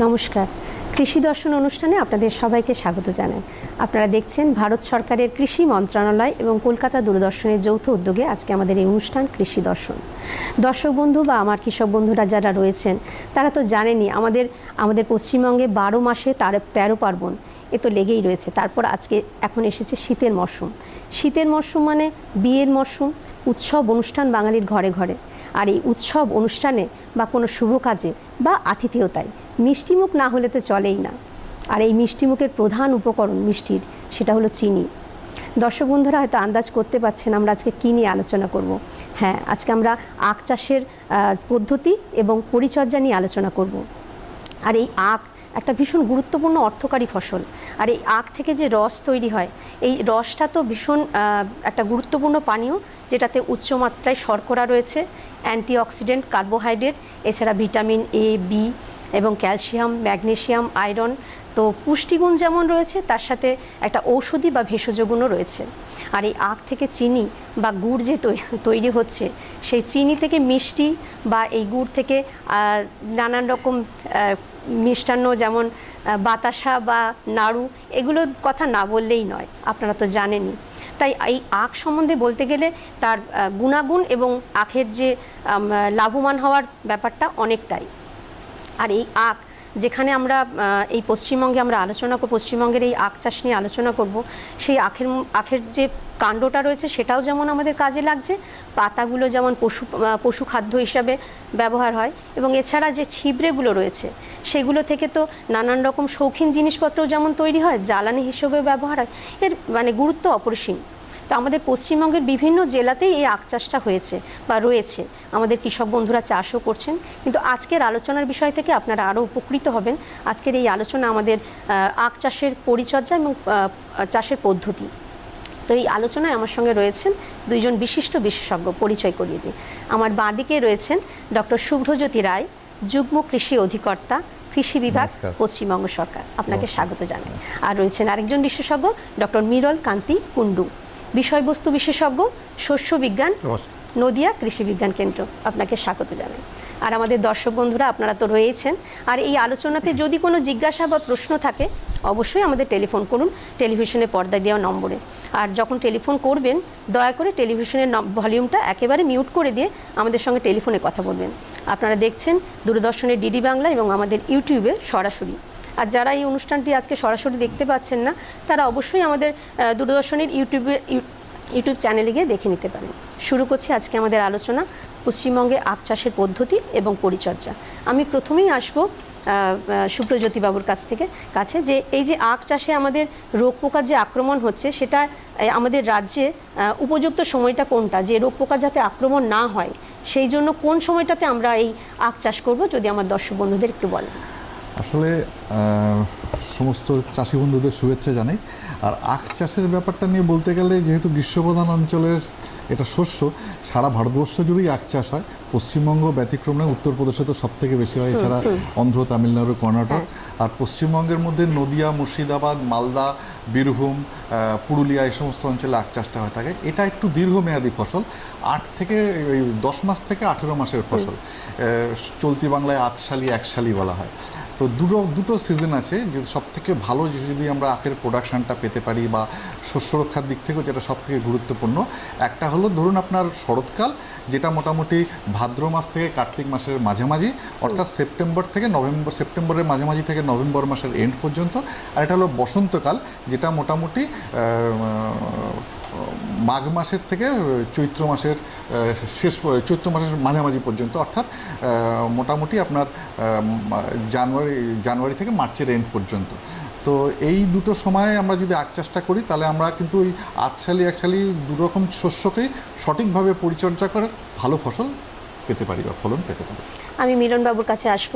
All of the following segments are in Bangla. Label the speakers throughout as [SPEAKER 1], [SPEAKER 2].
[SPEAKER 1] নমস্কার। কৃষি দর্শন অনুষ্ঠানে আপনাদের সবাইকে স্বাগত জানাই। আপনারা দেখছেন ভারত সরকারের কৃষি মন্ত্রণালয় এবং কলকাতা দূরদর্শনের যৌথ উদ্যোগে আজকে আমাদের এই অনুষ্ঠান কৃষি দর্শন। দর্শক বন্ধু বা আমার কৃষক বন্ধুরা যারা রয়েছেন, তারা তো জানেনই আমাদের আমাদের পশ্চিমবঙ্গে বারো মাসে তার, তেরো পার্বণ, এ তো লেগেই রয়েছে। তারপর আজকে এখন এসেছে শীতের মরশুম। শীতের মরশুম মানে বিয়ের মরশুম, উৎসব, অনুষ্ঠান বাঙালির ঘরে ঘরে। আর এই উৎসব অনুষ্ঠানে বা কোনো শুভ কাজে বা আতিথেয়তায় মিষ্টিমুখ না হলে তো চলেই না। আর এই মিষ্টিমুখের প্রধান উপকরণ মিষ্টির সেটা হলো চিনি। দর্শক বন্ধুরা হয়তো আন্দাজ করতে পারছেন আমরা আজকে কী নিয়ে আলোচনা করব। হ্যাঁ আজকে আমরা আখ চাষের পদ্ধতি এবং পরিচর্যা নিয়ে আলোচনা করব। আর এই আখ একটা ভীষণ গুরুত্বপূর্ণ অর্থকারী ফসল। আর এই আখ থেকে যে রস তৈরি হয়, এই রসটা তো ভীষণ একটা গুরুত্বপূর্ণ পানীয়, যেটাতে উচ্চমাত্রায় শর্করা রয়েছে, অ্যান্টিঅক্সিডেন্ট, কার্বোহাইড্রেট, এছাড়া ভিটামিন এ বি এবং ক্যালসিয়াম ম্যাগনেশিয়াম আয়রন। তো পুষ্টিগুণ যেমন রয়েছে, তার সাথে একটা ঔষধি বা ভেষজ গুণও রয়েছে। আর এই আখ থেকে চিনি বা গুড় যে তৈরি হচ্ছে, সেই চিনি থেকে মিষ্টি বা এই গুড় থেকে নানান রকম মিষ্টান্ন যেমন বাতাসা বা নাড়ু এগুলোর কথা না বললেই নয়, আপনারা তো জানেনই। তাই এই আখ সম্বন্ধে বলতে গেলে তার গুণাগুণ এবং আখের যে লাভবান হওয়ার ব্যাপারটা অনেকটাই। আর এই আখ যেখানে আমরা এই পশ্চিমবঙ্গে আমরা আলোচনা করব, পশ্চিমবঙ্গের এই আখ চাষ নিয়ে আলোচনা করব, সেই আখের আখের যে কাণ্ডটা রয়েছে সেটাও যেমন আমাদের কাজে লাগছে, পাতাগুলো যেমন পশু পশু খাদ্য হিসাবে ব্যবহার হয় এবং এছাড়া যে ছিবড়েগুলো রয়েছে, সেগুলো থেকে তো নানান রকম শৌখিন জিনিসপত্রও যেমন তৈরি হয়, জ্বালানি হিসেবে ব্যবহার হয়, এর মানে গুরুত্ব অপরিসীম। তো আমাদের পশ্চিমবঙ্গের বিভিন্ন জেলাতেই এই আখ চাষটা হয়েছে বা রয়েছে। আমাদের কৃষক বন্ধুরা চাষও করছেন। কিন্তু আজকের আলোচনার বিষয় থেকে আপনারা আরও উপকৃত হবেন। আজকের এই আলোচনা আমাদের আখ চাষের পরিচর্যা এবং চাষের পদ্ধতি। তো এই আলোচনায় আমার সঙ্গে রয়েছেন দুইজন বিশিষ্ট বিশেষজ্ঞ পরিচয় করিয়ে দিই। আমার বাঁদিকে রয়েছেন ডক্টর শুভ্রজ্যোতি রায় যুগ্ম কৃষি অধিকর্তা কৃষি বিভাগ পশ্চিমবঙ্গ সরকার। আপনাকে স্বাগত জানাই। আর রয়েছেন আরেকজন বিশেষজ্ঞ ডক্টর মিরল কান্তি কুন্ডু বিষয়বস্তু বিশেষজ্ঞ শস্য বিজ্ঞান নদিয়া কৃষি বিজ্ঞান কেন্দ্র। আপনাকে স্বাগত জানাই। আর আমাদের দর্শক বন্ধুরা আপনারা তো রয়েছেন। আর এই আলোচনাতে যদি কোনো জিজ্ঞাসা বা প্রশ্ন থাকে অবশ্যই আমাদের টেলিফোন করুন টেলিভিশনে পর্দায় দেওয়া নম্বরে। আর যখন টেলিফোন করবেন দয়া করে টেলিভিশনের ভলিউমটা একেবারে মিউট করে দিয়ে আমাদের সঙ্গে টেলিফোনে কথা বলবেন। আপনারা দেখছেন দূরদর্শনের ডিডি বাংলা এবং আমাদের ইউটিউবে সরাসরি। আর যারা এই অনুষ্ঠানটি আজকে সরাসরি দেখতে পাচ্ছেন না, তারা অবশ্যই আমাদের দূরদর্শনের ইউটিউবে ইউ- ইউটিউব চ্যানেলে গিয়ে দেখে নিতে পারেন। শুরু করছি আজকে আমাদের আলোচনা পশ্চিমবঙ্গে আখ চাষের পদ্ধতি এবং পরিচর্যা। আমি প্রথমেই আসব সুপ্রজ্যোতি বাবুর কাছ থেকে কাছে যে এই যে আখ চাষে আমাদের রোগ পোকার যে আক্রমণ হচ্ছে, সেটা আমাদের রাজ্যে উপযুক্ত সময়টা কোনটা? যে রোগ পোকা যাতে আক্রমণ না হয়, সেই জন্য কোন সময়টাতে আমরা এই আখ চাষ করব? যদি আমার দর্শক বন্ধুদের একটু বলেন।
[SPEAKER 2] আসলে সমস্ত চাষি বন্ধুদের শুভেচ্ছা জানাই। আর আখ চাষের ব্যাপারটা নিয়ে বলতে গেলে যেহেতু গ্রীষ্মপ্রধান অঞ্চলের এটা শস্য সারা ভারতবর্ষ জুড়েই আখ চাষ হয়। পশ্চিমবঙ্গ ব্যতিক্রম নয় উত্তরপ্রদেশে তো সব থেকে বেশি হয় এছাড়া অন্ধ্র তামিলনাড়ু কর্ণাটক। আর পশ্চিমবঙ্গের মধ্যে নদিয়া মুর্শিদাবাদ মালদা বীরভূম পুরুলিয়া এই সমস্ত অঞ্চলে আখ চাষটা হয়ে থাকে। এটা একটু দীর্ঘমেয়াদী ফসল আট থেকে ওই দশ মাস থেকে আঠেরো মাসের ফসল। চলতি বাংলায় আতশালি একশালি বলা হয়। তো দুটো দুটো সিজন আছে যে সব থেকে ভালো যে যদি আমরা আখের প্রোডাকশানটা পেতে পারি বা শস্য রক্ষার দিক থেকেও যেটা সব থেকে গুরুত্বপূর্ণ একটা হলো ধরুন আপনার শরৎকাল যেটা মোটামুটি ভাদ্র মাস থেকে কার্তিক মাসের মাঝামাঝি অর্থাৎ সেপ্টেম্বর থেকে নভেম্বর সেপ্টেম্বরের মাঝামাঝি থেকে নভেম্বর মাসের এন্ড পর্যন্ত আর এটা হলো বসন্তকাল যেটা মোটামুটি মাঘ মাসের থেকে চৈত্র মাসের শেষ চৈত্র মাসের মাঝামাঝি পর্যন্ত, অর্থাৎ মোটামুটি আপনার জানুয়ারি জানুয়ারি থেকে মার্চের এন্ড পর্যন্ত। তো এই দুটো সময়ে আমরা যদি আখ চাষটা করি, তাহলে আমরা কিন্তু ওই আতশালি একশালি দুরকম শস্যকেই সঠিকভাবে পরিচর্যা করে ভালো ফসল পেতে পারি বা ফলন পেতে পারি।
[SPEAKER 1] আমি মিলনবাবুর কাছে আসব।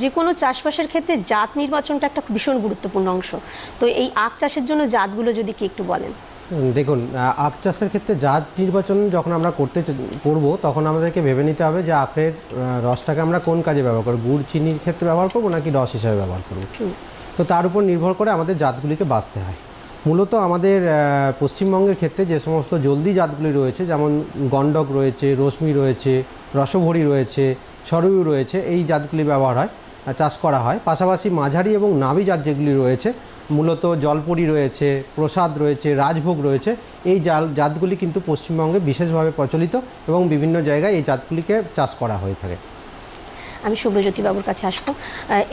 [SPEAKER 1] যে কোনো চাষবাসের ক্ষেত্রে জাত নির্বাচনটা একটা ভীষণ গুরুত্বপূর্ণ অংশ। তো এই আখ চাষের জন্য জাতগুলো যদি কি একটু বলেন?
[SPEAKER 3] দেখুন আখ চাষের ক্ষেত্রে জাত নির্বাচন যখন আমরা করতে করব তখন আমাদেরকে ভেবে নিতে হবে যে আখের রসটাকে আমরা কোন কাজে ব্যবহার করব? গুড় চিনির ক্ষেত্রে ব্যবহার করব নাকি রস হিসাবে ব্যবহার করব? তো তার উপর নির্ভর করে আমাদের জাতগুলিকে বাঁচতে হয়। মূলত আমাদের পশ্চিমবঙ্গের ক্ষেত্রে যে সমস্ত জলদি জাতগুলি রয়েছে যেমন গণ্ডক রয়েছে রশ্মি রয়েছে রসভরি রয়েছে সরয়ু রয়েছে এই জাতগুলি ব্যবহার হয় চাষ করা হয়। পাশাপাশি মাঝারি এবং নাবি জাত যেগুলি রয়েছে মূলত জলপুরি রয়েছে, প্রসাদ রয়েছে, রাজভোগ রয়েছে, এই জাল, জাতগুলি কিন্তু পশ্চিমবঙ্গে বিশেষভাবে প্রচলিত এবং বিভিন্ন জায়গায় এই জাতগুলিকে চাষ করা হয়ে থাকে।
[SPEAKER 1] আমি শুভ্রজ্যোতি বাবুর কাছে আসব।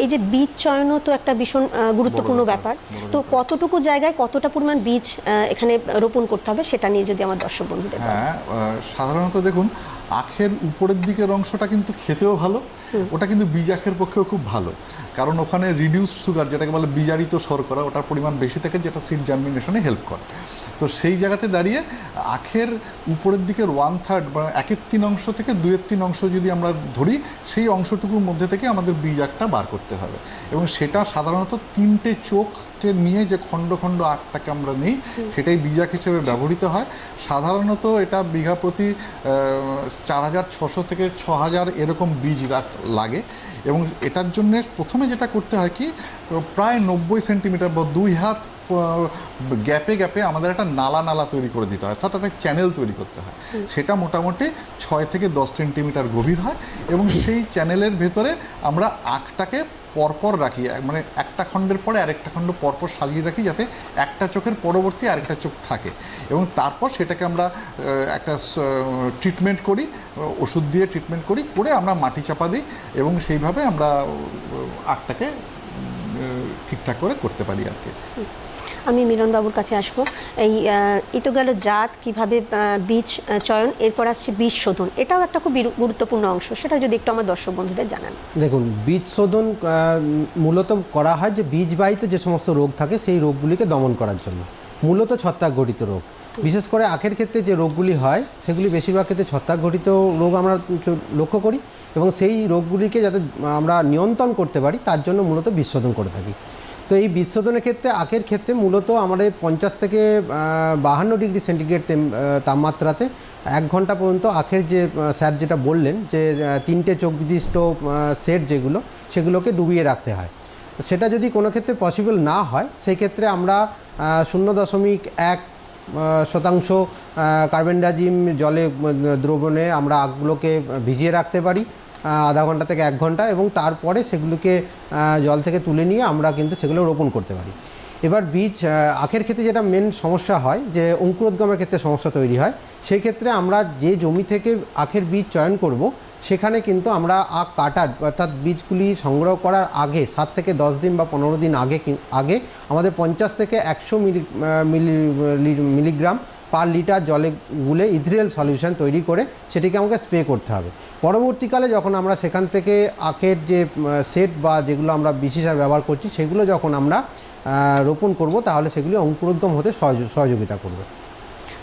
[SPEAKER 1] এই যে বীজ চয়নও তো একটা ভীষণ গুরুত্বপূর্ণ ব্যাপার। তো কতটুকু জায়গায় কতটা পরিমাণ বীজ এখানে রোপণ করতে হবে সেটা নিয়ে যদি আমার দর্শক বন্ধুদের
[SPEAKER 2] হ্যাঁ সাধারণত দেখুন আখের উপরের দিকের অংশটা কিন্তু খেতেও ভালো ওটা কিন্তু বীজ আখের পক্ষেও খুব ভালো। কারণ ওখানে রিডিউস সুগার যেটাকে বলে বীজারিত শর্করা ওটার পরিমাণ বেশি থাকে যেটা সিড জার্মিনেশনে হেল্প করে। তো সেই জায়গাতে দাঁড়িয়ে আখের উপরের দিকের ওয়ান থার্ড বা একের তিন অংশ থেকে দুয়ের তিন অংশ যদি আমরা ধরি সেই অংশটুকুর মধ্যে থেকে আমাদের বীজ আখটা বার করতে হবে। এবং সেটা সাধারণত তিনটে চোখকে নিয়ে যে খণ্ড খণ্ড আখটাকে আমরা নিই সেটাই বীজ আখ হিসেবে ব্যবহৃত হয়। সাধারণত এটা বিঘা প্রতি চার হাজার ছশো থেকে ছ হাজার এরকম বীজ লাগে। এবং এটার জন্য প্রথমে যেটা করতে হয় কি প্রায় নব্বই সেন্টিমিটার বা দুই হাত গ্যাপে গ্যাপে আমাদের একটা নালা নালা তৈরি করে দিতে হয় অর্থাৎ একটা চ্যানেল তৈরি করতে হয়। সেটা মোটামুটি ছয় থেকে দশ সেন্টিমিটার গভীর হয় এবং সেই চ্যানেলের ভেতরে আমরা আখটাকে পরপর রাখি মানে একটা খণ্ডের পরে আরেকটা খণ্ড পরপর সাজিয়ে রাখি যাতে একটা চোখের পরবর্তী আরেকটা চোখ থাকে এবং তারপর সেটাকে আমরা একটা ট্রিটমেন্ট করি ওষুধ দিয়ে ট্রিটমেন্ট করি করে আমরা মাটি চাপা দিই এবং সেইভাবে আমরা আখটাকে ঠিকঠাক করে করতে পারি আর কি।
[SPEAKER 1] আমি মিলনবাবুর কাছে আসব। এই আহ, এই তো গেল জাত কীভাবে বীজ চয়ন এরপর আসছে বীজ শোধন। এটাও একটা খুব গুরুত্বপূর্ণ অংশ সেটা যদি একটু আমার দর্শক বন্ধুদের জানান।
[SPEAKER 3] দেখুন বীজ শোধন মূলত করা হয় যে বীজবাহিত যে সমস্ত রোগ থাকে সেই রোগগুলিকে দমন করার জন্য। মূলত ছত্রাক ঘটিত রোগ। বিশেষ করে আখের ক্ষেত্রে যে রোগগুলি হয় সেগুলি বেশিরভাগ ক্ষেত্রে ছত্রাক ঘটিত রোগ আমরা লক্ষ্য করি এবং সেই রোগগুলিকে যাতে আমরা নিয়ন্ত্রণ করতে পারি তার জন্য মূলত বীজ শোধন করে থাকি। তো এই বীজ শোধনের ক্ষেত্রে, আখের ক্ষেত্রে মূলত আমাদের পঞ্চাশ থেকে বাহান্ন ডিগ্রি সেন্টিগ্রেড তাপমাত্রাতে এক ঘণ্টা পর্যন্ত আখের যে স্যার যেটা বললেন যে তিনটে চোখ বিশিষ্ট সেট যেগুলো, সেগুলোকে ডুবিয়ে রাখতে হয়। সেটা যদি কোনো ক্ষেত্রে পসিবল না হয় সেই ক্ষেত্রে আমরা শূন্য দশমিক এক শতাংশ কার্বেন্ডাজিম জলে দ্রবণে আমরা আখগুলোকে ভিজিয়ে রাখতে পারি। আধা ঘণ্টা থেকে এক ঘণ্টা এবং তারপরে সেগুলোকে জল থেকে তুলে নিয়ে আমরা কিন্তু সেগুলো রোপণ করতে পারি। এবার বীজ আখের ক্ষেত্রে যেটা মেন সমস্যা হয়, যে অঙ্কুরোদ্গমের ক্ষেত্রে সমস্যা তৈরি হয়, সেই ক্ষেত্রে আমরা যে জমি থেকে আখের বীজ চয়ন করব, সেখানে কিন্তু আমরা আখ কাটার, অর্থাৎ বীজগুলি সংগ্রহ করার আগে, সাত থেকে দশ দিন বা পনেরো দিন আগে আগে আমাদের পঞ্চাশ থেকে একশো মিলি মিলিগ্রাম পার লিটার জলে গুলে ইথ্রিয়াল সলিউশন তৈরি করে সেটিকে আমাকে স্প্রে করতে হবে। পরবর্তীকালে যখন আমরা সেখান থেকে আখের যে সেট বা যেগুলো আমরা বিশ হিসাবে ব্যবহার করছি সেগুলো যখন আমরা রোপণ করব তাহলে সেগুলি অঙ্কুরোদ্গম হতে সহযোগ- সহযোগিতা করবে।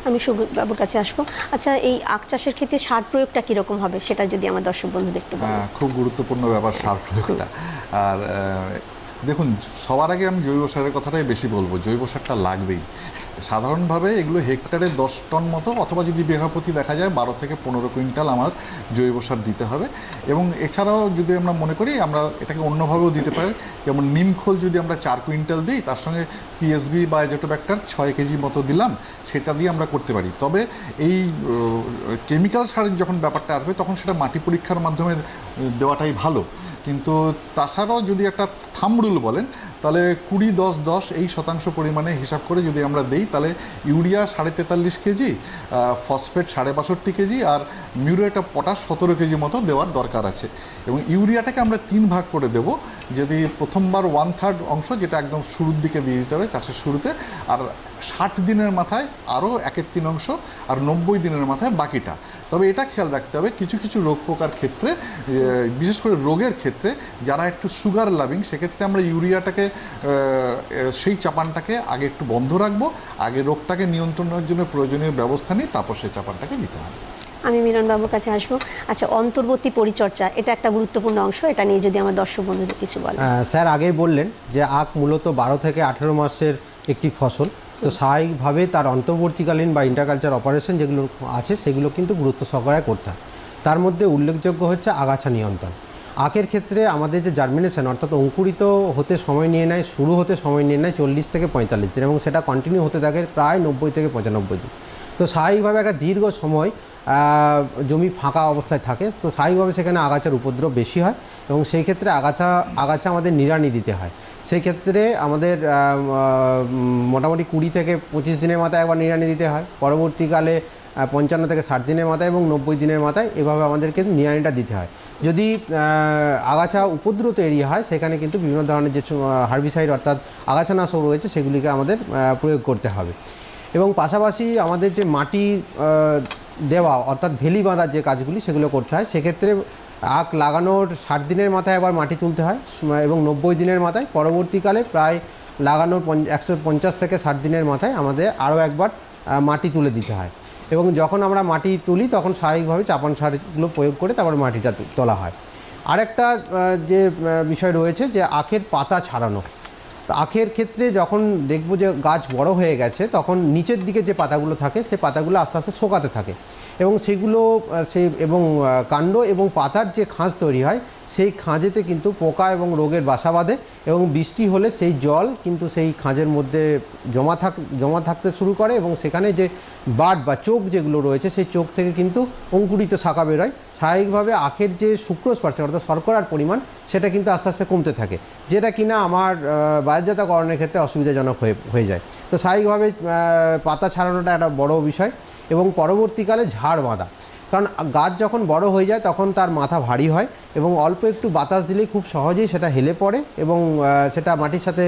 [SPEAKER 1] আমি বাবুর কাছে আসব। আচ্ছা এই আখ চাষের ক্ষেত্রে সার প্রয়োগটা কীরকম হবে সেটা যদি আমার দর্শক বন্ধুদের একটু
[SPEAKER 2] হ্যাঁ, খুব গুরুত্বপূর্ণ ব্যাপার সার প্রয়োগটা। আর দেখুন সবার আগে আমি জৈব সারের কথাটাই বেশি বলব জৈব সারটা লাগবেই। সাধারণভাবে এগুলো হেক্টরে দশ টন মতো, অথবা যদি বিঘা প্রতি দেখা যায় বারো থেকে পনেরো কুইন্টাল আমার জৈব সার দিতে হবে। এবং এছাড়াও যদি আমরা মনে করি, আমরা এটাকে অন্যভাবেও দিতে পারি। যেমন নিমখোল যদি আমরা চার কুইন্টাল দিই, তার সঙ্গে পিএসবি বা এজোটোব্যাক্টার ছয় কেজি মতো দিলাম, সেটা দিয়ে আমরা করতে পারি। তবে এই কেমিক্যাল সারের যখন ব্যাপারটা আসবে, তখন সেটা মাটি পরীক্ষার মাধ্যমে দেওয়াটাই ভালো। কিন্তু তাছাড়াও যদি একটা থামরুল বলেন, তাহলে কুড়ি দশ দশ এই শতাংশ পরিমাণে হিসাব করে যদি আমরা দেই তাহলে ইউরিয়া সাড়ে তেতাল্লিশ কেজি ফসফেট সাড়ে বাষট্টি কেজি আর মিউরিয়াটা পটাশ সতেরো কেজি মতো দেওয়ার দরকার আছে। এবং ইউরিয়াটাকে আমরা তিন ভাগ করে দেব, যদি প্রথমবার ওয়ান থার্ড অংশ, যেটা একদম শুরুর দিকে দিয়ে দিতে হবে চাষের শুরুতে, আর ষাট দিনের মাথায় আরও একের তিন অংশ আর নব্বই দিনের মাথায় বাকিটা। তবে এটা খেয়াল রাখতে হবে কিছু কিছু রোগ পোকার ক্ষেত্রে বিশেষ করে রোগের ক্ষেত্রে যারা একটু সুগার লাভিং সেক্ষেত্রে আমরা ইউরিয়াটাকে সেই চাপানটাকে আগে একটু বন্ধ রাখব আগে রোগটাকে নিয়ন্ত্রণের জন্য প্রয়োজনীয় ব্যবস্থা নিই তারপর সেই চাপানটাকে দিতে হবে
[SPEAKER 1] আমি মিলন বাবুর কাছে আসব। আচ্ছা অন্তর্বর্তী পরিচর্যা এটা একটা গুরুত্বপূর্ণ অংশ এটা নিয়ে যদি আমার দর্শক বন্ধুদের কিছু বলেন
[SPEAKER 3] স্যার আগেই বললেন যে আখ মূলত বারো থেকে আঠেরো মাসের একটি ফসল। তো স্বাভাবিকভাবে তার অন্তর্বর্তীকালীন বা ইন্টারকালচার অপারেশন যেগুলো আছে, সেগুলো কিন্তু গুরুত্ব সহকারে করতে হয়। তার মধ্যে উল্লেখযোগ্য হচ্ছে আগাছা নিয়ন্ত্রণ। আখের ক্ষেত্রে আমাদের যে জার্মিনেশন অর্থাৎ অঙ্কুরিত হতে সময় নিয়ে নেয়, শুরু হতে সময় নিয়ে নেয় চল্লিশ থেকে পঁয়তাল্লিশ দিন এবং সেটা কন্টিনিউ হতে থাকে প্রায় নব্বই থেকে পঁচানব্বই দিন। তো স্বাভাবিকভাবে একটা দীর্ঘ সময় জমি ফাঁকা অবস্থায় থাকে। তো স্বাভাবিকভাবে সেখানে আগাছার উপদ্রব বেশি হয় এবং সেই ক্ষেত্রে আগাছা আগাছা আমাদের নিড়ানি দিতে হয়। সেই ক্ষেত্রে আমাদের মোটামুটি কুড়ি থেকে পঁচিশ দিনের মাথায় একবার নিড়ানি দিতে হয়। পরবর্তীকালে পঞ্চান্ন থেকে ষাট দিনের মাথায় এবং নব্বই দিনের মাথায় এভাবে আমাদেরকে নিড়ানিটা দিতে হয়। যদি আগাছা উপদ্রুত এরিয়া হয়, সেখানে কিন্তু বিভিন্ন ধরনের যে হার্বিসাইড অর্থাৎ আগাছানাশক রয়েছে, সেগুলিকে আমাদের প্রয়োগ করতে হবে। এবং পাশাপাশি আমাদের যে মাটি দেওয়া অর্থাৎ ভেলি বাঁধার যে কাজগুলি, সেগুলো করতে হয়। সেক্ষেত্রে আখ লাগানোর ষাট দিনের মাথায় একবার মাটি তুলতে হয় এবং নব্বই দিনের মাথায়। পরবর্তীকালে প্রায় লাগানোর একশো পঞ্চাশ থেকে ষাট দিনের মাথায় আমাদের আরও একবার মাটি তুলে দিতে হয়। এবং যখন আমরা মাটি তুলি, তখন স্বাভাবিকভাবে চাপান সারগুলো প্রয়োগ করে তারপর মাটিটা তোলা হয়। আরেকটা যে বিষয় রয়েছে যে, আখের পাতা ছাড়ানো। আখের ক্ষেত্রে যখন দেখব যে গাছ বড় হয়ে গেছে, তখন নিচের দিকে যে পাতাগুলো থাকে, সে পাতাগুলো আস্তে আস্তে শোকাতে থাকে। এবং সেগুলো সেই এবং কাণ্ড এবং পাতার যে খাঁজ তৈরি হয় সেই খাঁজেতে কিন্তু পোকা এবং রোগের বাসা বাঁধে এবং বৃষ্টি হলে সেই জল কিন্তু সেই খাঁজের মধ্যে জমা থাক জমা থাকতে শুরু করে এবং সেখানে যে বাট বা চোখ যেগুলো রয়েছে সেই চোখ থেকে কিন্তু অঙ্কুরিত শাখা বেরোয় স্বাভাবিকভাবে আখের যে সুক্রোজ পার্সেন্ট অর্থাৎ শর্করার পরিমাণ সেটা কিন্তু আস্তে আস্তে কমতে থাকে যেটা কিনা আমার আহ, বায়োজাতকরণের ক্ষেত্রে অসুবিধাজনক হয়ে হয়ে যায়। তো স্বাভাবিকভাবে পাতা ছাড়ানোটা একটা বড় বিষয়। এবং পরবর্তীকালে ঝাড় বাঁধা। কারণ গাছ যখন বড় হয়ে যায়, তখন তার মাথা ভারী হয় এবং অল্প একটু বাতাস দিলেই খুব সহজেই সেটা হেলে পড়ে এবং সেটা মাটির সাথে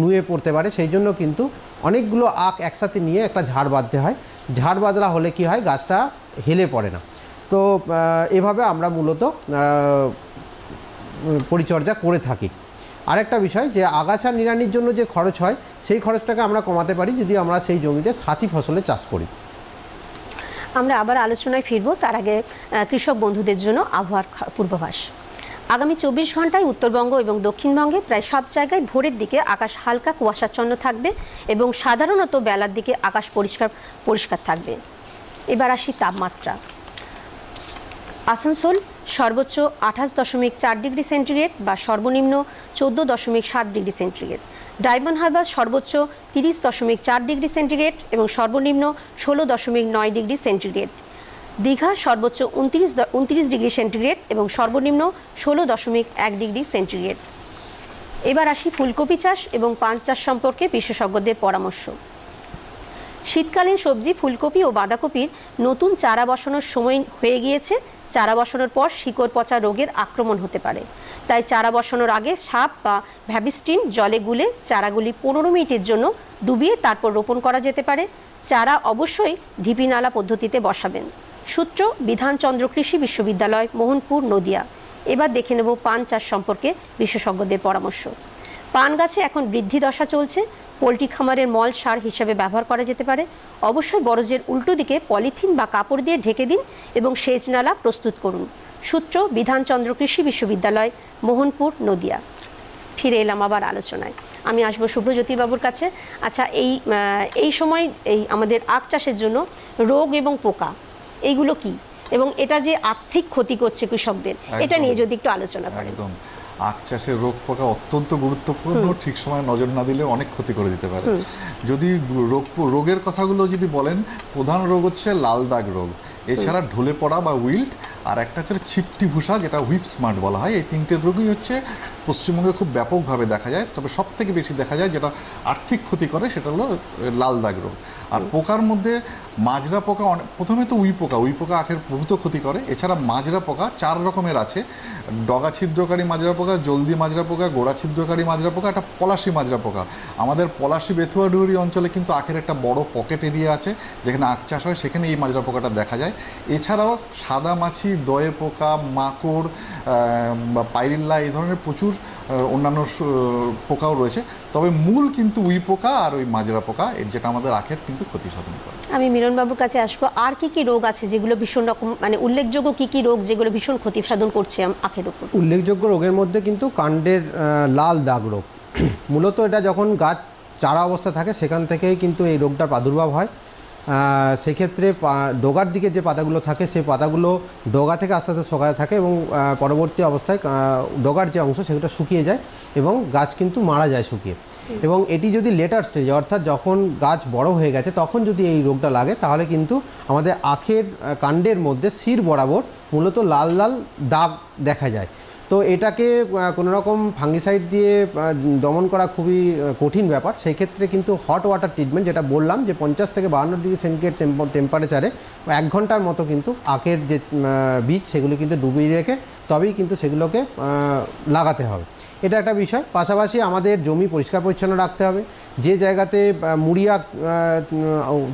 [SPEAKER 3] নুয়ে পড়তে পারে। সেই জন্য কিন্তু অনেকগুলো আখ একসাথে নিয়ে একটা ঝাড় বাঁধতে হয়। ঝাড় বাঁধলা হলে কি হয়, গাছটা হেলে পড়ে না। তো এভাবে আমরা মূলত পরিচর্যা করে থাকি। আরেকটা বিষয় যে, আগাছা নিড়ানির জন্য যে খরচ হয়, সেই খরচটাকে আমরা কমাতে পারি যদি আমরা সেই জমিতে সাথী ফসলের চাষ করি।
[SPEAKER 1] আমরা আবার আলোচনায় ফিরব। তার আগে কৃষক বন্ধুদের জন্য আবহাওয়ার পূর্বাভাস। আগামী চব্বিশ ঘন্টায় উত্তরবঙ্গ এবং দক্ষিণবঙ্গে প্রায় সব জায়গায় ভোরের দিকে আকাশ হালকা কুয়াশাচ্ছন্ন থাকবে এবং সাধারণত বেলার দিকে আকাশ পরিষ্কার পরিষ্কার থাকবে। এবার আসি তাপমাত্রা। আসানসোল সর্বোচ্চ আঠাশ দশমিক চার ডিগ্রি সেন্টিগ্রেড বা সর্বনিম্ন চোদ্দ দশমিক সাত ডিগ্রি সেন্টিগ্রেড। ডায়মন্ড হারবার সর্বোচ্চ তিরিশ দশমিক চার ডিগ্রি সেন্টিগ্রেড এবং সর্বনিম্ন ষোলো দশমিক নয় ডিগ্রি সেন্টিগ্রেড। দীঘা সর্বোচ্চ উনত্রিশ উনত্রিশ ডিগ্রি সেন্টিগ্রেড এবং সর্বনিম্ন ষোলো দশমিক এক ডিগ্রি সেন্টিগ্রেড। এবার আসি ফুলকপি চাষ এবং পান চাষ সম্পর্কে বিশেষজ্ঞদের পরামর্শ। শীতকালীন সবজি, ফুলকপি ও বাঁধাকপির নতুন চারা বসানোর সময় হয়ে গিয়েছে চারা বসানোর পর শিকড় পচা রোগের আক্রমণ হতে পারে। তাই চারা বসানোর আগে সাপ বা ভ্যাবিস্টিন জলে গুলে চারাগুলি পনেরো মিনিটের জন্য ডুবিয়ে তারপর রোপণ করা যেতে পারে। চারা অবশ্যই ঢিপি নালা পদ্ধতিতে বসাবেন। সূত্র, বিধানচন্দ্র কৃষি বিশ্ববিদ্যালয়, মোহনপুর, নদিয়া। এবার দেখে নেব পান চাষ সম্পর্কে বিশেষজ্ঞদের পরামর্শ। পান গাছে এখন বৃদ্ধি দশা চলছে। পোলট্রি খামারের মল সার হিসাবে ব্যবহার করা যেতে পারে। অবশ্যই বরজের উল্টো দিকে পলিথিন বা কাপড় দিয়ে ঢেকে দিন এবং সেচ নালা প্রস্তুত করুন। সূত্র বিধানচন্দ্র কৃষি বিশ্ববিদ্যালয় মোহনপুর নদিয়া। ফিরে এলাম আবার আলোচনায়। আমি আসব শুভজ্যোতি বাবুর কাছে। আচ্ছা এই এই সময় এই আমাদের আখ চাষের জন্য রোগ এবং পোকা এইগুলো কি? এবং এটা যে আর্থিক ক্ষতি করছে কৃষকদের এটা নিয়ে যদি একটু আলোচনা করেন।
[SPEAKER 2] আখ চাষের রোগ পোকা অত্যন্ত গুরুত্বপূর্ণ। ঠিক সময় নজর না দিলে অনেক ক্ষতি করে দিতে পারে। যদি রোগ রোগের কথাগুলো যদি বলেন প্রধান রোগ হচ্ছে লাল দাগ রোগ। এছাড়া ঢলে পড়া বা উইল্ট আর একটা হচ্ছে ছিপটি ভূষা যেটা হুইপ স্মার্ট বলা হয়। এই তিনটের রোগই হচ্ছে পশ্চিমবঙ্গে খুব ব্যাপকভাবে দেখা যায়, তবে সব থেকে বেশি দেখা যায় যেটা আর্থিক ক্ষতি করে সেটা হলো লাল দাগ রোগ। আর পোকার মধ্যে মাজরা পোকা অনেক, প্রথমে তো উই পোকা উই পোকা আখের প্রভূত ক্ষতি করে। এছাড়া মাজরা পোকা চার রকমের আছে। ডগা ছিদ্রকারী মাজরা পোকা, জলদি মাজরা পোকা, গোড়া ছিদ্রকারী মাজরা পোকা, একটা পলাশি মাজরা পোকা। আমাদের পলাশি বেথুয়া ডুয়ারি অঞ্চলে কিন্তু আখের একটা বড় পকেট এরিয়া আছে, যেখানে আখ চাষ হয়, সেখানে এই মাজরা পোকাটা দেখা যায়। এছাড়াও সাদা মাছি, দয়ে পোকা, মাকড় বা পাইরিল্লা, এই ধরনের প্রচুর অন্যান্য পোকাও রয়েছে। তবে মূল কিন্তু উই পোকা আর ওই মাজরা পোকা এর যেটা আমাদের আখের কিন্তু ক্ষতি সাধন করে।
[SPEAKER 1] আমি মিলনবাবুর কাছে আসব আর কি কি রোগ আছে যেগুলো ভীষণ রকম মানে উল্লেখযোগ্য কি কি রোগ যেগুলো ভীষণ ক্ষতি সাধন করছে আম- আখের উপর?
[SPEAKER 3] উল্লেখযোগ্য রোগের মধ্যে কিন্তু কাণ্ডের লাল দাগ রোগ। মূলত এটা যখন গাছ চারা অবস্থা থাকে সেখান থেকেই কিন্তু এই রোগটার প্রাদুর্ভাব হয়। সেক্ষেত্রে ডগার দিকে যে পাতাগুলো থাকে, সেই পাতাগুলো ডগা থেকে আস্তে আস্তে শোকাতে থাকে এবং পরবর্তী অবস্থায় ডোগার যে অংশ সেগুলো শুকিয়ে যায় এবং গাছ কিন্তু মারা যায় শুকিয়ে। এবং এটি যদি লেটার স্টেজে অর্থাৎ যখন গাছ বড় হয়ে গেছে, তখন যদি এই রোগটা লাগে, তাহলে কিন্তু আমাদের আখের কাণ্ডের মধ্যে শির বরাবর মূলত লাল লাল দাগ দেখা যায়। তো এটাকে কোনো রকম ফাঙ্গিসাইড দিয়ে দমন করা খুবই কঠিন ব্যাপার। সেই ক্ষেত্রে কিন্তু হট ওয়াটার ট্রিটমেন্ট যেটা বললাম যে পঞ্চাশ থেকে বাহান্ন ডিগ্রি সেন্টিগ্রেড টেম্পারেচারে এক ঘণ্টার মতো কিন্তু আখের যে বীজ, সেগুলো কিন্তু ডুবিয়ে রেখে তবেই কিন্তু সেগুলোকে লাগাতে হবে। এটা একটা বিষয়। পাশাপাশি আমাদের জমি পরিষ্কার পরিচ্ছন্ন রাখতে হবে। যে জায়গাতে মুড়িয়া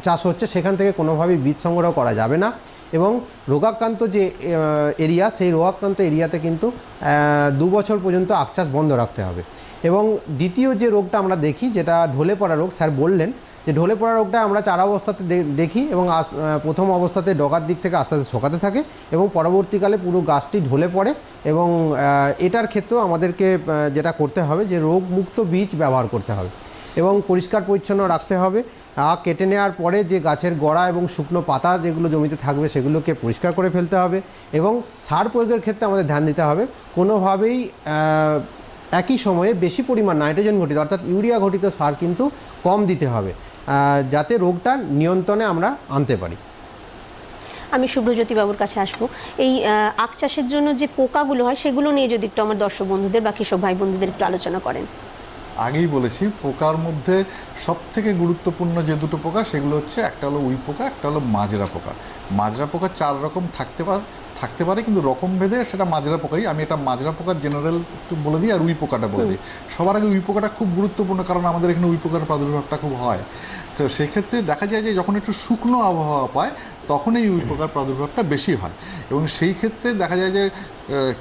[SPEAKER 3] চাষ হচ্ছে, সেখান থেকে কোনোভাবেই বীজ সংগ্রহ করা যাবে না। এবং রোগাক্রান্ত যে এরিয়া, সেই রোগাক্রান্ত এরিয়াতে কিন্তু দু বছর পর্যন্ত আখ চাষ বন্ধ রাখতে হবে। এবং দ্বিতীয় যে রোগটা আমরা দেখি, যেটা ঢলে পড়া রোগ, স্যার বললেন যে ঢলে পড়া রোগটা আমরা চারা অবস্থাতে দেখি এবং প্রথম অবস্থাতে ডগার দিক থেকে আস্তে আস্তে শোকাতে থাকে এবং পরবর্তীকালে পুরো গাছটি ঢলে পড়ে এবং এটার ক্ষেত্রেও আমাদেরকে যেটা করতে হবে যে রোগমুক্ত বীজ ব্যবহার করতে হবে এবং পরিষ্কার পরিচ্ছন্ন রাখতে হবে কেটে নেওয়ার পরে যে গাছের গোড়া এবং শুকনো পাতা যেগুলো জমিতে থাকবে সেগুলোকে পরিষ্কার করে ফেলতে হবে এবং সার প্রয়োগের ক্ষেত্রে আমাদের ধ্যান দিতে হবে। কোনোভাবেই একই সময়ে বেশি পরিমাণ নাইট্রোজেন ঘটিত অর্থাৎ ইউরিয়া ঘটিত সার কিন্তু কম দিতে হবে যাতে রোগটা নিয়ন্ত্রণে আমরা আনতে পারি।
[SPEAKER 1] আমি শুভ্রজ্যোতি বাবুর কাছে আসব। এই আখ চাষের জন্য যে পোকাগুলো হয় সেগুলো নিয়ে যদি একটু আমার দর্শক বন্ধুদের বা কৃষক ভাই বন্ধুদের একটু আলোচনা করেন।
[SPEAKER 2] আগেই বলেছি, পোকার মধ্যে সব থেকে গুরুত্বপূর্ণ যে দুটো পোকা, সেগুলো হচ্ছে একটা হলো উই পোকা, একটা হলো মাজরা পোকা। মাজরা পোকা চার রকম থাকতে পারে থাকতে পারে, কিন্তু রকম ভেদে সেটা মাজরা পোকাই। আমি এটা মাজরা পোকার জেনারেল একটু বলে দিই আর উই পোকাটা বলে দিই। সবার আগে উই পোকাটা খুব গুরুত্বপূর্ণ, কারণ আমাদের এখানে উই পোকার প্রাদুর্ভাবটা খুব হয়। তো সেক্ষেত্রে দেখা যায় যে যখন একটু শুকনো আবহাওয়া পায় তখন এই উই পোকার প্রাদুর্ভাবটা বেশি হয়। এবং সেই ক্ষেত্রে দেখা যায় যে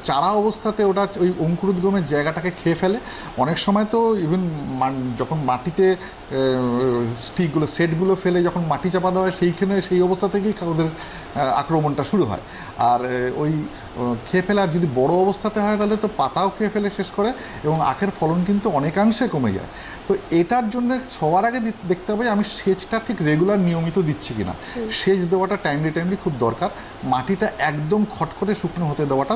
[SPEAKER 2] চারা অবস্থাতে ওটা ওই অঙ্কুরোদ্গমের জায়গাটাকে খেয়ে ফেলে। অনেক সময় তো ইভেন যখন মাটিতে স্টিকগুলো সেটগুলো ফেলে যখন মাটি চাপা দেওয়া হয় সেইখানে সেই অবস্থা থেকেই ওদের আক্রমণটা শুরু হয়। আর ওই খেয়ে ফেলে আর যদি বড় অবস্থাতে হয় তাহলে তো পাতাও খেয়ে ফেলে শেষ করে এবং আখের ফলন কিন্তু অনেকাংশে কমে যায়। তো এটার জন্য সবার আগে দেখতে হবে আমি সেচটা ঠিক রেগুলার নিয়মিত দিচ্ছি কিনা। সেচ দেওয়াটা টাইমলি টাইমলি খুব দরকার। মাটিটা একদম খটখটে শুকনো হতে দেওয়াটা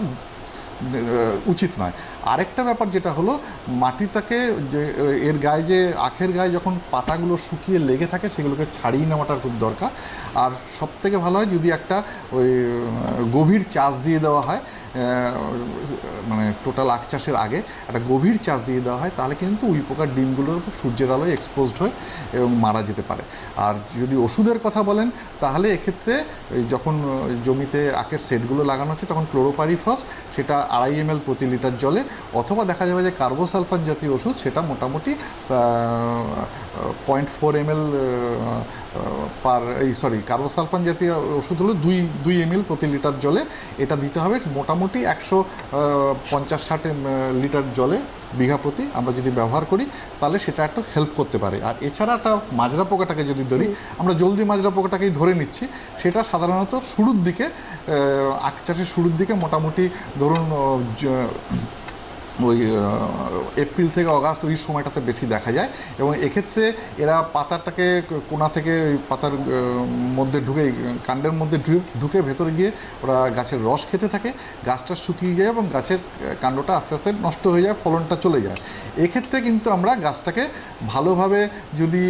[SPEAKER 2] উচিত নয়। আরেকটা ব্যাপার যেটা হলো, মাটিটাকে যে এর গায়ে যে, আখের গায়ে যখন পাতাগুলো শুকিয়ে লেগে থাকে, সেগুলোকে ছাড়িয়ে নেওয়াটা খুব দরকার। আর সব থেকে ভালো হয় যদি একটা ওই গভীর চাষ দিয়ে দেওয়া হয় মানে টোটাল আখ চাষের আগে একটা গভীর চাষ দিয়ে দেওয়া হয়, তাহলে কিন্তু উই পোকার ডিমগুলো সূর্যের আলোয় এক্সপোজড হয় এবং মারা যেতে পারে। আর যদি ওষুধের কথা বলেন, তাহলে এক্ষেত্রে যখন জমিতে আখের সেটগুলো লাগানো হচ্ছে, তখন ক্লোরোপারিফস, সেটা আড়াই এম প্রতি লিটার জলে, অথবা দেখা যাবে যে কার্বোসালফার জাতীয় ওষুধ, সেটা মোটামুটি পয়েন্ট ফোর এম পার, এই সরি কার্বোসালফান জাতীয় ওষুধ হলো দুই দুই এম প্রতি লিটার জলে, এটা দিতে হবে মোটামুটি একশো পঞ্চাশ ষাট লিটার জলে বিঘা প্রতি আমরা যদি ব্যবহার করি তাহলে সেটা একটু হেল্প করতে পারে। আর এছাড়া একটা মাজরা পোকাটাকে যদি ধরি আমরা জলদি মাজরা পোকাটাকেই ধরে নিচ্ছি। সেটা সাধারণত শুরুর দিকে আখ চাষের শুরুর দিকে মোটামুটি ধরুন ওই এপ্রিল থেকে অগাস্ট ওই সময়টাতে বেশি দেখা যায় এবং এক্ষেত্রে এরা পাতাটাকে কোনা থেকে পাতার মধ্যে ঢুকে, কাণ্ডের মধ্যে ঢুকে ভেতরে গিয়ে ওরা গাছের রস খেতে থাকে, গাছটা শুকিয়ে যায় এবং গাছের কাণ্ডটা আস্তে আস্তে নষ্ট হয়ে যায়, ফলনটা চলে যায়। এক্ষেত্রে কিন্তু আমরা গাছটাকে ভালোভাবে যদি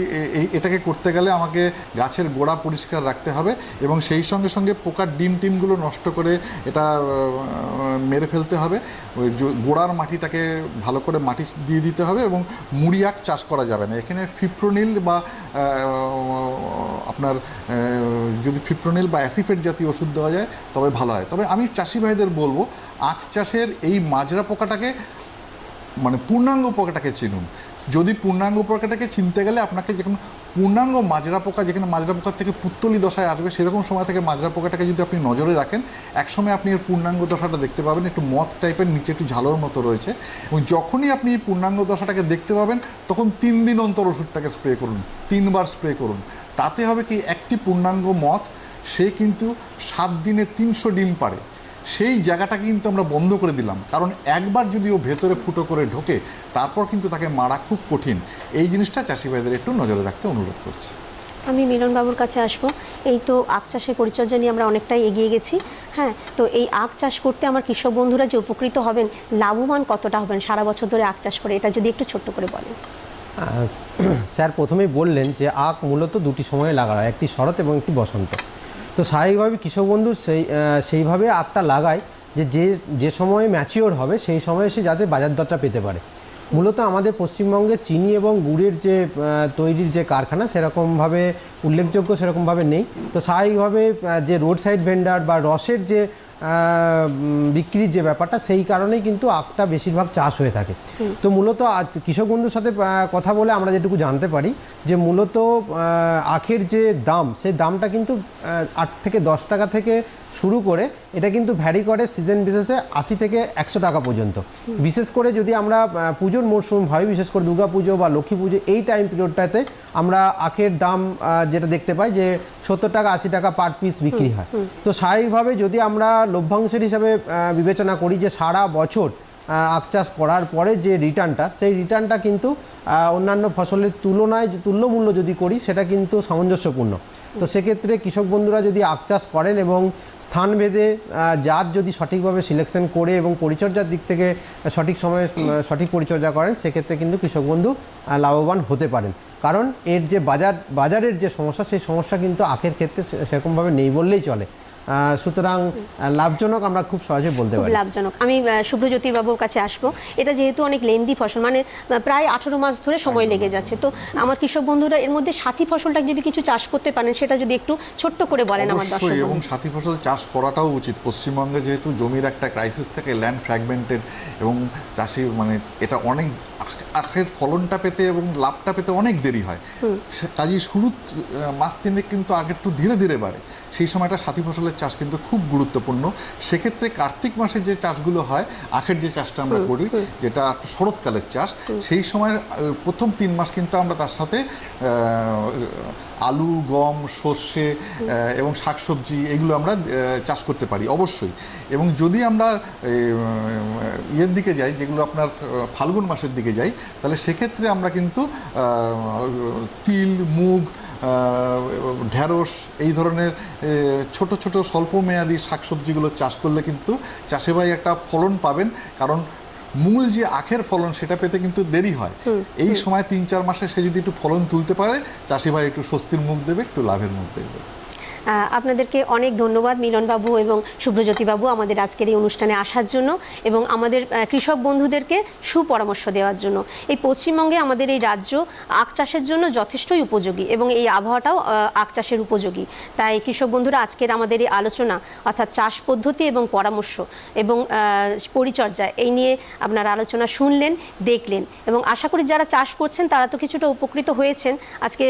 [SPEAKER 2] এটাকে করতে গেলে আমাকে গাছের গোড়া পরিষ্কার রাখতে হবে এবং সেই সঙ্গে সঙ্গে পোকার ডিম টিমগুলো নষ্ট করে এটা মেরে ফেলতে হবে। ওই গোড়ার মাটিটাকে ভালো করে মাটি দিয়ে দিতে হবে এবং মুড়িয়াক চাষ করা যাবে না। এখানে ফিপ্রোনিল বা আপনার যদি ফিপ্রোনিল বা অ্যাসিফেট জাতীয় ওষুধ দেওয়া যায়, তবে ভালো হয়। তবে আমি চাষি ভাইদের বলব, আখ চাষের এই মাজরা পোকাটাকে মানে পূর্ণাঙ্গ পোকাটাকে চিনুন। যদি পূর্ণাঙ্গ পোকাটাকে চিনতে গেলে আপনাকে যখন পূর্ণাঙ্গ মাজরা পোকা, যেখানে মাজরা পোকার থেকে পুত্তলি দশায় আসবে, সেরকম সময় থেকে মাজরা পোকাটাকে যদি আপনি নজরে রাখেন, একসময় আপনি এর পূর্ণাঙ্গ দশাটা দেখতে পাবেন, একটু মদ টাইপের নিচে একটু ঝালোর মতো রয়েছে। এবং যখনই আপনি এই পূর্ণাঙ্গ দশাটাকে দেখতে পাবেন, তখন তিন দিন অন্তর ওষুধটাকে স্প্রে করুন, তিনবার স্প্রে করুন। তাতে হবে কি, একটি পূর্ণাঙ্গ মদ সে কিন্তু সাত দিনে তিনশো ডিম পারে সেই জায়গাটাকে কিন্তু আমরা বন্ধ করে দিলাম। কারণ একবার যদি ও ভেতরে ফুটো করে ঢোকে তারপর কিন্তু তাকে মারা খুব কঠিন। এই জিনিসটা চাষি ভাইদের একটু নজরে রাখতে অনুরোধ করছি।
[SPEAKER 1] আমি মিলন বাবুর কাছে আসব। এই তো আখ চাষের পরিচর্যা নিয়ে আমরা অনেকটাই এগিয়ে গেছি। হ্যাঁ তো এই আখ চাষ করতে আমার কৃষক বন্ধুরা যে উপকৃত হবেন লাভবান কতটা হবেন? সারা বছর ধরে আখ চাষ করে এটা যদি একটু ছোট্ট করে বলেন।
[SPEAKER 3] স্যার প্রথমেই বললেন যে আখ মূলত দুটি সময়ে লাগা হয় একটি শরৎ এবং একটি বসন্ত। তো স্বাভাবিকভাবে কৃষক বন্ধু সেই সেইভাবে আটটা লাগায় যে যে যে সময়ে ম্যাচিওর হবে, সেই সময়ে সে যাতে বাজার দরটা পেতে পারে। মূলত আমাদের পশ্চিমবঙ্গে চিনি এবং গুড়ের যে তৈরির যে কারখানা, সেরকমভাবে উল্লেখযোগ্য সেরকমভাবে নেই। তো স্বাভাবিকভাবে যে রোড সাইড ভেন্ডার বা রসের যে বিক্রির যে ব্যাপারটা সেই কারণেই কিন্তু আখটা বেশিরভাগ চাষ হয়ে থাকে। তো মূলত আজ কৃষক বন্ধুর সাথে কথা বলে আমরা যেটুকু জানতে পারি যে মূলত আখের যে দাম সেই দামটা কিন্তু আট থেকে দশ টাকা থেকে শুরু করে এটা কিন্তু ভ্যারি করে সিজন বিশেষে আশি থেকে একশো টাকা পর্যন্ত। বিশেষ করে যদি আমরা পুজোর মরশুম ভাবি বিশেষ করে দুর্গা পুজো বা লক্ষ্মী পুজো এই টাইম পিরিয়ডটাতে আমরা আখের দাম যেটা দেখতে পাই যে সত্তর টাকা আশি টাকা পার পিস বিক্রি হয়। তো স্বাভাবিকভাবে যদি আমরা লভ্যাংশের হিসাবে বিবেচনা করি যে সারা বছর আখ চাষ করার পরে যে রিটার্নটা সেই রিটার্নটা কিন্তু অন্যান্য ফসলের তুলনায় তুল্যমূল্য যদি করি সেটা কিন্তু সামঞ্জস্যপূর্ণ। তো সেক্ষেত্রে কৃষক বন্ধুরা যদি আখ চাষ করেন এবং স্থানভেদে জাত যদি সঠিকভাবে সিলেকশন করে এবং পরিচর্যার দিক থেকে সঠিক সময়ে সঠিক পরিচর্যা করেন, সেক্ষেত্রে কিন্তু কৃষক বন্ধু লাভবান হতে পারেন। কারণ এর যে বাজার, বাজারের যে সমস্যা, সেই সমস্যা কিন্তু আখের ক্ষেত্রে সেরকমভাবে নেই বললেই চলে। সুতরাং লাভজনক আমরা খুব সহজে বলতে পারি।
[SPEAKER 1] লাভজনক। আমি আহ, শুভ্রজ্যোতি বাবুর কাছে আসব। এটা যেহেতু অনেক লেন্দি ফসল মানে প্রায় আঠারো মাস ধরে সময় লেগে যাচ্ছে। তো আমার কৃষক বন্ধুরা এর মধ্যে সাথী ফসলটা যদি কিছু চাষ করতে পারেন সেটা যদি একটু ছোট্ট করে বলেন আমার দর্শক
[SPEAKER 2] এবং সাথী ফসল চাষ করাটাও উচিত। পশ্চিমবঙ্গে যেহেতু জমির একটা ক্রাইসিস থেকে ল্যান্ড ফ্র্যাগমেন্টেড এবং চাষি মানে এটা অনেক আখ- আখের ফলনটা পেতে এবং লাভটা পেতে অনেক দেরি হয়। কাজেই শুরু মাস তিনেক কিন্তু আগে একটু ধীরে ধীরে বাড়ে। সেই সময়টা সাথী ফসলের চাষ কিন্তু খুব গুরুত্বপূর্ণ। সেক্ষেত্রে কার্তিক মাসে যে চাষগুলো হয় আখের যে চাষটা আমরা করি যেটা একটু শরৎকালের চাষ সেই সময়ের প্রথম তিন মাস কিন্তু আমরা তার সাথে আলু গম সর্ষে এবং শাকসবজি এগুলো আমরা চাষ করতে পারি অবশ্যই। এবং যদি আমরা ইয়ের দিকে যাই যেগুলো আপনার ফাল্গুন মাসের দিকে যাই তাহলে সেক্ষেত্রে আমরা কিন্তু তিল মুগ ঢ্যাঁড়স এই ধরনের ছোট ছোট স্বল্প মেয়াদী শাকসবজিগুলো চাষ করলে কিন্তু চাষে ভাই একটা ফলন পাবেন। কারণ মূল যে আখের ফলন সেটা পেতে কিন্তু দেরি হয়। এই সময় তিন চার মাসে সে যদি একটু ফলন তুলতে পারে চাষি ভাই একটু স্বস্তির মুখ দেবে একটু লাভের মুখ দেখবে।
[SPEAKER 1] আপনাদেরকে অনেক ধন্যবাদ মিলনবাবু এবং শুভ্রজ্যোতিবাবু আমাদের আজকের এই অনুষ্ঠানে আসার জন্য এবং আমাদের কৃষক বন্ধুদেরকে সুপরামর্শ দেওয়ার জন্য। এই পশ্চিমবঙ্গে আমাদের এই রাজ্য আখ চাষের জন্য যথেষ্টই উপযোগী এবং এই আবহাওয়াটাও আখ চাষের উপযোগী। তাই কৃষক বন্ধুরা, আজকের আমাদের এই আলোচনা অর্থাৎ চাষ পদ্ধতি এবং পরামর্শ এবং পরিচর্যা এই নিয়ে আপনারা আলোচনা শুনলেন, দেখলেন এবং আশা করি যারা চাষ করছেন তারা তো কিছুটা উপকৃত হয়েছেন। আজকে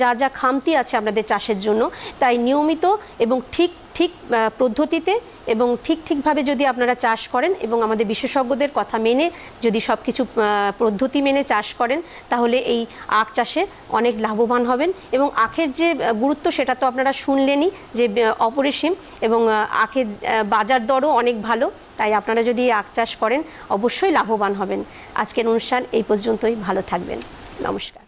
[SPEAKER 1] যা যা খামতি আছে আপনাদের চাষের জন্য, তাই নিয়মিত এবং ঠিক ঠিক পদ্ধতিতে এবং ঠিক, ঠিকভাবে যদি আপনারা চাষ করেন এবং আমাদের বিশেষজ্ঞদের কথা মেনে যদি সব কিছু পদ্ধতি মেনে চাষ করেন, তাহলে এই আখ চাষে অনেক লাভবান হবেন এবং আখের যে গুরুত্ব সেটা তো আপনারা শুনলেনই যে অপরিসীম এবং আখের বাজার দরও অনেক ভালো। তাই আপনারা যদি আখ চাষ করেন, অবশ্যই লাভবান হবেন। আজকের অনুষ্ঠান এই পর্যন্তই। ভালো থাকবেন। নমস্কার।